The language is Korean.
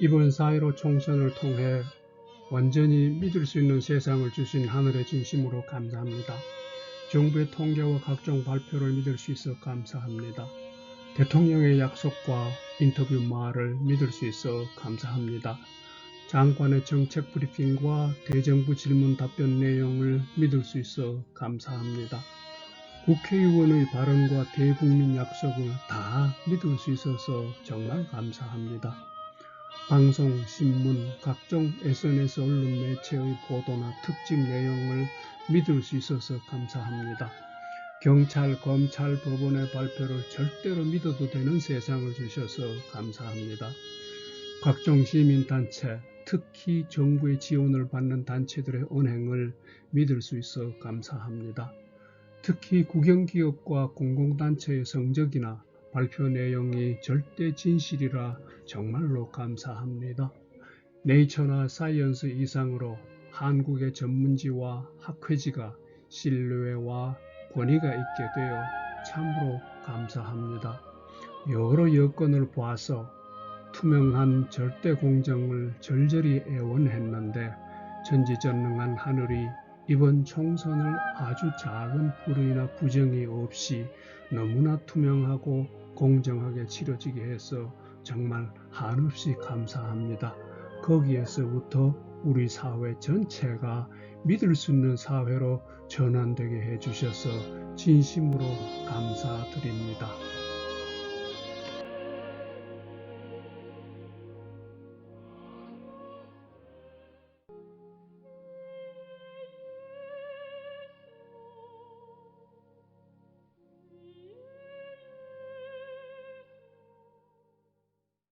이번 4.15 총선을 통해 완전히 믿을 수 있는 세상을 주신 하늘의 진심으로 감사합니다. 정부의 통계와 각종 발표를 믿을 수 있어 감사합니다. 대통령의 약속과 인터뷰 말을 믿을 수 있어 감사합니다. 장관의 정책 브리핑과 대정부 질문 답변 내용을 믿을 수 있어 감사합니다. 국회의원의 발언과 대국민 약속을 다 믿을 수 있어서 정말 감사합니다. 방송, 신문, 각종 SNS 언론 매체의 보도나 특집 내용을 믿을 수 있어서 감사합니다. 경찰, 검찰, 법원의 발표를 절대로 믿어도 되는 세상을 주셔서 감사합니다. 각종 시민단체, 특히 정부의 지원을 받는 단체들의 언행을 믿을 수 있어 감사합니다. 특히 국영기업과 공공단체의 성적이나 발표 내용이 절대 진실이라 정말로 감사합니다. 네이처나 사이언스 이상으로 한국의 전문지와 학회지가 신뢰와 권위가 있게 되어 참으로 감사합니다. 여러 여건을 봐서 투명한 절대 공정을 절절히 애원했는데 전지전능한 하늘이 이번 총선을 아주 작은 불의나 부정이 없이 너무나 투명하고 공정하게 치러지게 해서 정말 한없이 감사합니다. 거기에서부터 우리 사회 전체가 믿을 수 있는 사회로 전환되게 해주셔서 진심으로 감사드립니다.